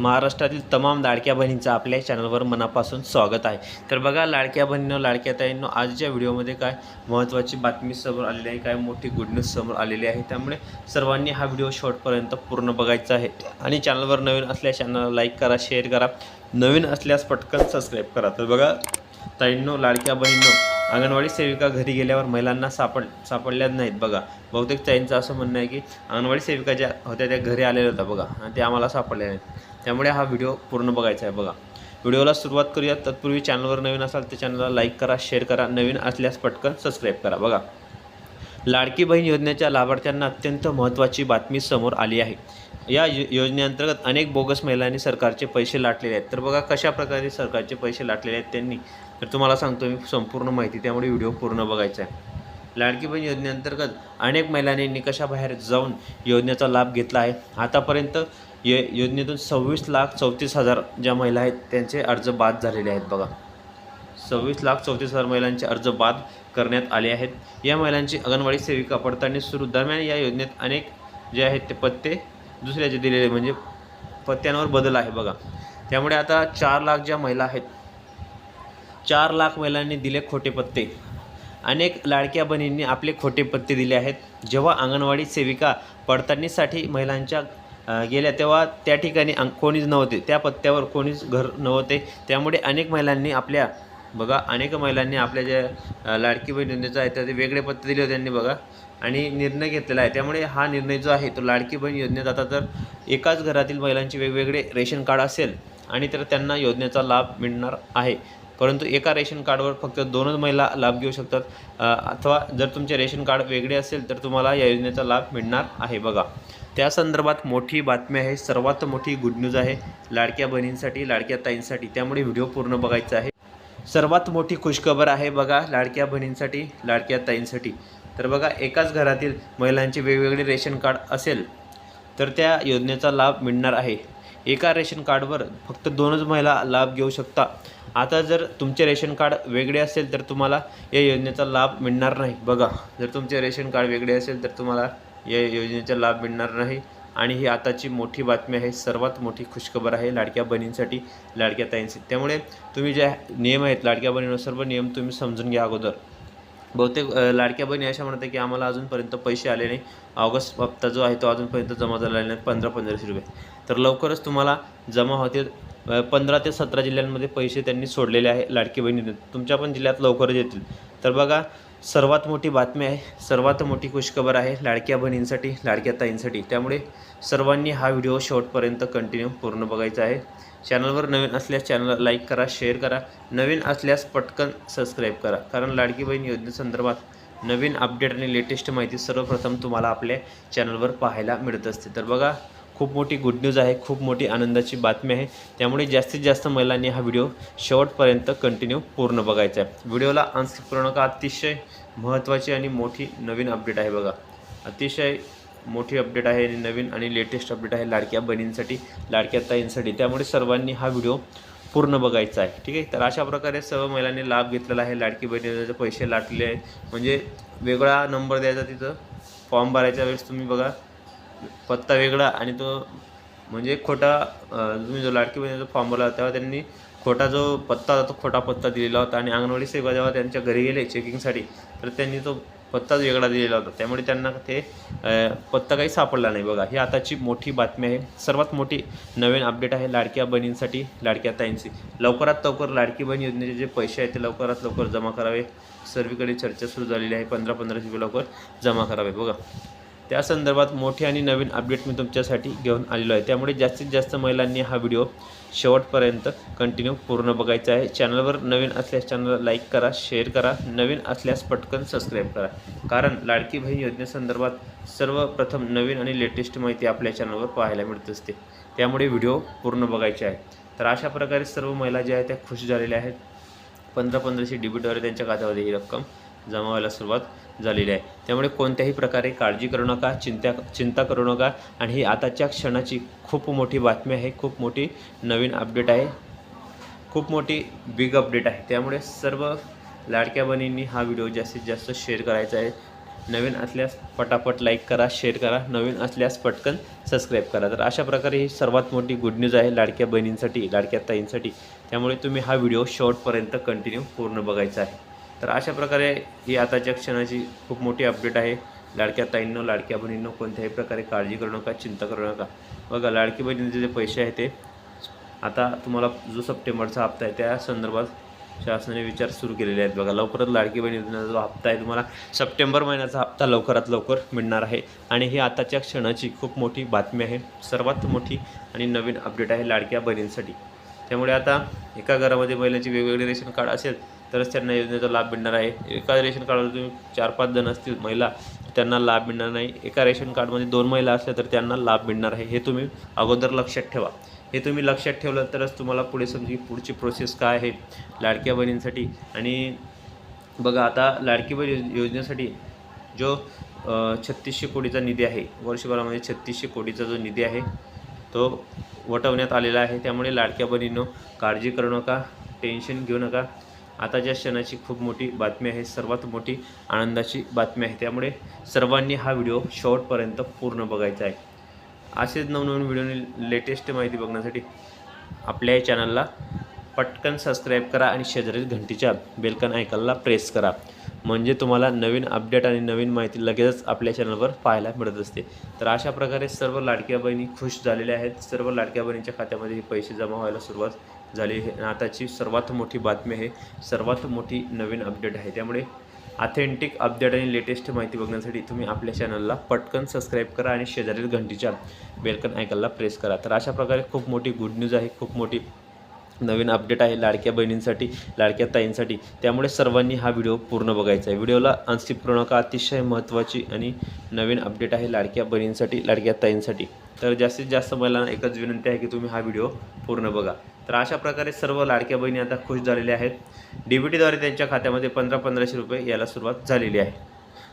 महाराष्ट्रातील तमाम लाडक्या बहिणींचं आपल्या चॅनलवर मनापासून स्वागत आहे. तर बघा लाडक्या बहिणीनं लाडक्या ताईंनो आजच्या व्हिडिओमध्ये काय महत्त्वाची बातमी समोर आलेली आहे काय मोठी गुड न्यूज समोर आलेली आहे त्यामुळे सर्वांनी हा व्हिडिओ शॉर्टपर्यंत पूर्ण बघायचा आहे. आणि चॅनलवर नवीन असल्या चॅनलला लाईक करा शेअर करा. नवीन असल्यास पटकन सबस्क्राईब करा. तर बघा ताईंनो लाडक्या बहिणींनो अंगणवाडी सेविका घरी गेल्यावर महिलांना सापड सापडल्याच नाहीत. बघा बहुतेक ताईंचं असं म्हणणं आहे की अंगणवाडी सेविका ज्या होत्या त्या घरी आलेल्या होत्या. बघा आणि ते आम्हाला सापडल्या नाहीत. त्यामुळे हा व्हिडिओ पूर्ण बघायचा आहे. बघा व्हिडिओला सुरुवात करूया. तत्पूर्वी चॅनलवर नवीन असाल तर चॅनलला लाईक करा शेअर करा. नवीन असल्यास पटकन सबस्क्राईब करा. बघा लाडकी बहीण योजनेच्या लाभार्थ्यांना अत्यंत महत्त्वाची बातमी समोर आली आहे. या योजनेअंतर्गत अनेक बोगस महिलांनी सरकारचे पैसे लाटलेले आहेत. तर बघा कशा प्रकारे सरकारचे पैसे लाटलेले आहेत त्यांनी. तर तुम्हाला सांगतो मी संपूर्ण माहिती त्यामुळे व्हिडिओ पूर्ण बघायचा आहे. लाडकी बहीण योजनेअंतर्गत अनेक महिलांनी निकषाबाहेर जाऊन योजनेचा लाभ घेतला आहे. आतापर्यंत ये योजनेतून सव्वीस लाख चौतीस हजार ज्या महिला आहेत त्यांचे अर्ज बाद झालेले आहेत बघा. सव्वीस लाख चौतीस हजार महिलांचे अर्ज बाद करण्यात आले आहेत. या महिलांची अंगणवाडी सेविका पडताळणी सुरू. दरम्यान या योजनेत अनेक जे आहेत ते पत्ते दुसऱ्याचे दिलेले म्हणजे पत्त्यांवर बदल आहे बघा. त्यामुळे आता चार लाख ज्या महिला आहेत चार लाख महिलांनी दिले खोटे पत्ते. अनेक लाडक्या बहिणींनी आपले खोटे पत्ते दिले आहेत. जेव्हा अंगणवाडी सेविका पडताळणीसाठी महिलांच्या गेल्या तेव्हा त्या ठिकाणी अंग कोणीच नव्हते. त्या पत्त्यावर कोणीच घर नव्हते. त्यामुळे अनेक महिलांनी आपल्या बघा अनेक महिलांनी आपल्या ज्या लाडकी बहीण योजनेचा आहे त्या ते वेगळे पत्र दिले होते त्यांनी बघा. आणि निर्णय घेतलेला आहे. त्यामुळे हा निर्णय जो आहे तो लाडकी बहीण योजनेत आता तर एकाच घरातील महिलांचे वेगवेगळे रेशन कार्ड असेल आणि तर त्यांना योजनेचा लाभ मिळणार आहे. परंतु एका रेशन कार्डवर फक्त दोनच महिला लाभ घेऊ शकतात. अथवा जर तुमचे रेशन कार्ड वेगळे असेल तर तुम्हाला या योजनेचा लाभ मिळणार आहे. बघा त्या संदर्भात मोठी बातमी आहे. सर्वात मोठी गुड न्यूज आहे लाडक्या बहिणींसाठी लाडक्या ताईंसाठी. त्यामुळे व्हिडिओ पूर्ण बघायचा आहे. सर्वात मोठी खुशखबर आहे बघा लाडक्या बहिणींसाठी लाडक्या ताईंसाठी. तर बघा एकाच घरातील महिलांचे वेगवेगळे रेशन कार्ड असेल तर त्या योजनेचा लाभ मिळणार आहे. एका रेशन कार्डवर फक्त दोनच महिला लाभ घेऊ शकता. आता जर तुमचे रेशन कार्ड वेगळे असेल तर तुम्हाला या योजनेचा लाभ मिळणार नाही. बघा जर तुमचे रेशन कार्ड वेगळे असेल तर तुम्हाला या योजनेचा लाभ मिळणार नाही. आणि ही आताची मोठी बातमी आहे. सर्वात मोठी खुशखबर आहे लाडक्या बहिणींसाठी लाडक्या ताईंसाठी. त्यामुळे तुम्ही जे नियम आहेत लाडक्या बहिणींवर सर्व नियम तुम्ही समजून घ्या अगोदर. बहुतेक लाडक्या बहिणी अशा म्हणतात की आम्हाला अजूनपर्यंत पैसे आले नाही. ऑगस्ट हप्ता जो आहे तो अजूनपर्यंत जमा झालेला नाही. पंधरा पंधराशे रुपये. तर लवकरच तुम्हाला जमा होतील पंधरा ते सतरा जिल्ह्यांमध्ये पैसे त्यांनी सोडलेले आहे लाडकी बहिणीने. तुमच्या पण जिल्ह्यात लवकरच येतील. तर बघा सर्वात मोठी बातमी आहे सर्वात मोठी खुशखबर आहे लाडक्या बहिणींसाठी लाडक्या ताईंसाठी. त्यामुळे सर्वांनी हा व्हिडिओ शेवटपर्यंत कंटिन्यू पूर्ण बघायचा आहे. चॅनलवर नवीन असल्यास चॅनलला लाईक करा शेअर करा. नवीन असल्यास पटकन सबस्क्राईब करा. कारण लाडकी बहीण योजनेसंदर्भात नवीन अपडेट आणि लेटेस्ट माहिती सर्वप्रथम तुम्हाला आपल्या चॅनलवर पाहायला मिळत असते. तर बघा खूप मोठी गुड न्यूज आहे खूप मोठी आनंदाची बातमी आहे. त्यामुळे जास्तीत जास्त महिलांनी हा व्हिडिओ शेवटपर्यंत कंटिन्यू पूर्ण बघायचा आहे. व्हिडिओला अनस्किप करू नका. अतिशय महत्त्वाची आणि मोठी नवीन अपडेट आहे बघा. अतिशय मोठी अपडेट आहे आणि नवीन आणि लेटेस्ट अपडेट आहे लाडक्या बहिणींसाठी लाडक्या ताईंसाठी. त्यामुळे सर्वांनी हा व्हिडिओ पूर्ण बघायचा आहे. ठीक आहे? तर अशा प्रकारे सर्व महिलांनी लाभ घेतलेला आहे. लाडकी बहिणीचे पैसे लाटले आहेत म्हणजे वेगळा नंबर द्यायचा तिथं. फॉर्म भरायच्या वेळेस तुम्ही बघा. पत्ता वेगळा आणि तो म्हणजे खोटा तुम्ही जो लाडकी बहिणीचा फॉर्म भरला तेव्हा त्यांनी खोटा जो पत्ता होता तो खोटा पत्ता दिलेला होता आणि अंगणवाडी सेवा जेव्हा त्यांच्या घरी गेले चेकिंगसाठी तर त्यांनी तो पत्ताच वेगळा दिलेला होता. त्यामुळे त्यांना ते पत्ता काही सापडला नाही. बघा ही आताची मोठी बातमी आहे. सर्वात मोठी नवीन अपडेट आहे लाडक्या बहिणींसाठी लाडक्या ताईंची. लवकरात लवकर लाडकी बहीण योजनेचे जे पैसे आहेत ते लवकरात लवकर जमा करावे. सर्वीकडे चर्चा सुरू झालेली आहे. पंधरा पंधराशे रुपये लवकर जमा करावे. बघा. त्या संदर्भात मोठे आणि नवीन अपडेट मी तुमच्यासाठी घेऊन आलेलो आहे. त्यामुळे जास्तीत जास्त महिलांनी हा व्हिडिओ शेवटपर्यंत कंटिन्यू पूर्ण बघायचा आहे. चॅनलवर नवीन असल्यास चॅनलला लाईक करा शेअर करा नवीन असल्यास पटकन सबस्क्राईब करा. कारण लाडकी बहीण योजनेसंदर्भात सर्वप्रथम नवीन आणि लेटेस्ट माहिती आपल्या चॅनलवर पाहायला मिळत असते. त्यामुळे व्हिडिओ पूर्ण बघायचे आहे. तर अशा प्रकारे सर्व महिला ज्या आहेत त्या खुश झालेल्या आहेत. पंधरा पंधराशे डेबिटद्वारे त्यांच्या खात्यामध्ये ही रक्कम जमा व्हायला सुरुवात झालेली आहे. त्यामुळे कोणत्याही प्रकारे काळजी करू नका चिंता चिंता करू नका आणि ही आताच्या क्षणाची खूप मोठी बातमी आहे. खूप मोठी नवीन अपडेट आहे. खूप मोठी बिग अपडेट आहे. त्यामुळे सर्व लाडक्या बहिणींनी हा व्हिडिओ जास्तीत जास्त शेअर करायचा आहे. नवीन असल्यास पटापट लाईक करा शेअर करा. नवीन असल्यास पटकन सबस्क्राईब करा. तर अशा प्रकारे ही सर्वात मोठी गुड न्यूज आहे लाडक्या बहिणींसाठी लाडक्या ताईंसाठी. त्यामुळे तुम्ही हा व्हिडिओ शॉर्टपर्यंत कंटिन्यू पूर्ण बघायचा आहे. तर अशा प्रकारे ही आताच्या क्षणाची खूप मोठी अपडेट आहे. लाडक्या ताईंनो लाडक्या बहिणींनो कोणत्याही प्रकारे काळजी करू नका चिंता करू नका. बघा लाडकी बहिणींचे जे पैसे आहे ते आता तुम्हाला जो सप्टेंबरचा हप्ता आहे त्या संदर्भात शासनाने विचार सुरू केलेले आहेत. बघा लवकरच लाडकी बहीण जो हप्ता आहे तुम्हाला सप्टेंबर महिन्याचा हप्ता लवकरात लवकर मिळणार आहे. आणि ही आताच्या क्षणाची खूप मोठी बातमी आहे. सर्वात मोठी आणि नवीन अपडेट आहे लाडक्या बहिणींसाठी. त्यामुळे आता एका घरामध्ये महिलांची वेगवेगळे रेशन कार्ड असेल तरच त्यांना योजनेचा लाभ मिळणार आहे. एका रेशन कार्डवर तुम्ही चार पाच जण असतील महिला त्यांना लाभ मिळणार नाही. एका रेशन कार्डमध्ये दोन महिला असल्या तर त्यांना लाभ मिळणार आहे. हे तुम्ही अगोदर लक्षात ठेवा. हे तुम्ही लक्षात ठेवलं तरच तुम्हाला पुढे समजी पुढची प्रोसेस काय आहे लाडक्या बहिणींसाठी. आणि बघा आता लाडकी बहीण योजनेसाठी जो छत्तीसशे कोटीचा निधी आहे वर्षभरामध्ये छत्तीसशे कोटीचा जो निधी आहे तो वटवण्यात आलेला आहे. त्यामुळे लाडक्या बहिणींनो काळजी करू नका टेन्शन घेऊ नका. आताच्या क्षणाची खूप मोठी बातमी आहे सर्वात मोठी आनंदाची बातमी आहे. त्यामुळे सर्वांनी हा व्हिडिओ शेवटपर्यंत पूर्ण बघायचा आहे. असेच नवनवीन व्हिडिओने लेटेस्ट माहिती बघण्यासाठी आपल्या या चॅनलला पटकन सबस्क्राईब करा आणि शेजारील घंटीच्या बेलकन आयकॉनला प्रेस करा. म्हणजे तुम्हाला नवीन अपडेट आणि नवीन माहिती लगेचच आपल्या चॅनलवर पाहायला मिळत असते. तर अशा प्रकारे सर्व लाडक्या बहिणी खुश झालेल्या आहेत. सर्व लाडक्या बहिणीच्या खात्यामध्ये हे पैसे जमा व्हायला सुरुवात झाली आहे. आणि आताची सर्वात मोठी बातमी आहे सर्वात मोठी नवीन अपडेट आहे. त्यामुळे ऑथेंटिक अपडेट आणि लेटेस्ट माहिती बघण्यासाठी तुम्ही आपल्या चॅनलला पटकन सबस्क्राईब करा आणि शेजारील घंटीच्या बेलकन ऐकायला प्रेस करा. तर अशा प्रकारे खूप मोठी गुड न्यूज आहे खूप मोठी नवीन अपडेट आहे लाडक्या बहिणींसाठी लाडक्या ताईंसाठी. त्यामुळे सर्वांनी हा व्हिडिओ पूर्ण बघायचा आहे. व्हिडिओला अंशिक नका. अतिशय महत्त्वाची आणि नवीन अपडेट आहे लाडक्या बहिणींसाठी लाडक्या ताईंसाठी. तर जास्तीत जास्त महिलांना एकच विनंती आहे की तुम्ही हा व्हिडिओ पूर्ण बघा. तर अशा प्रकारे सर्व लाडक्या बहिणी आता खुश झालेल्या आहेत. डी बी टीद्वारे त्यांच्या खात्यामध्ये पंधरा पंधराशे रुपये यायला सुरुवात झालेली आहे.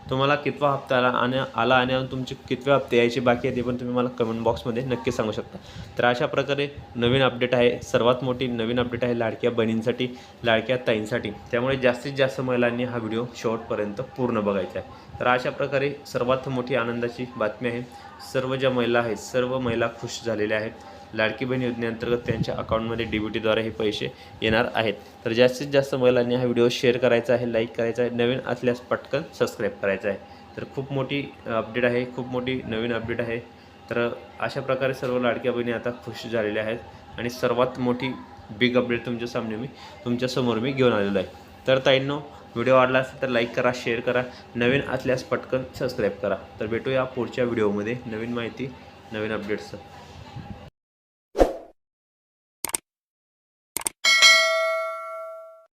तुम्हाला कितवा हप्ता आला आणि आला आणि अजून तुमचे कितवे हप्ते यायचे बाकी आहे ते पण तुम्ही मला कमेंट बॉक्समध्ये नक्की सांगू शकता. तर अशा प्रकारे नवीन अपडेट आहे सर्वात मोठी नवीन अपडेट आहे लाडक्या बहिणींसाठी लाडक्या ताईंसाठी. त्यामुळे जास्तीत जास्त महिलांनी हा व्हिडिओ शेवटपर्यंत पूर्ण बघायचा आहे. तर अशा प्रकारे सर्वात मोठी आनंदाची बातमी आहे सर्व ज्या महिला आहेत सर्व महिला खुश झालेल्या आहेत. लाडकी बहीण योजनेअंतर्गत त्यांच्या अकाउंटमध्ये डी बी टीद्वारे हे पैसे येणार आहेत. तर जास्तीत जास्त महिलांनी हा व्हिडिओ शेअर करायचा आहे लाईक करायचा आहे नवीन असल्यास पटकन सबस्क्राईब करायचं आहे. तर खूप मोठी अपडेट आहे खूप मोठी नवीन अपडेट आहे. तर अशा प्रकारे सर्व लाडक्या बहिणी आता खुश झालेल्या आहेत आणि सर्वात मोठी बिग अपडेट तुमच्या सामने मी तुमच्यासमोर मी घेऊन आलेलो आहे. तर ताईंनो व्हिडिओ आवडला असेल तर लाईक करा शेअर करा नवीन असल्यास पटकन सबस्क्राईब करा. तर भेटूया पुढच्या व्हिडिओमध्ये नवीन माहिती नवीन अपडेट्स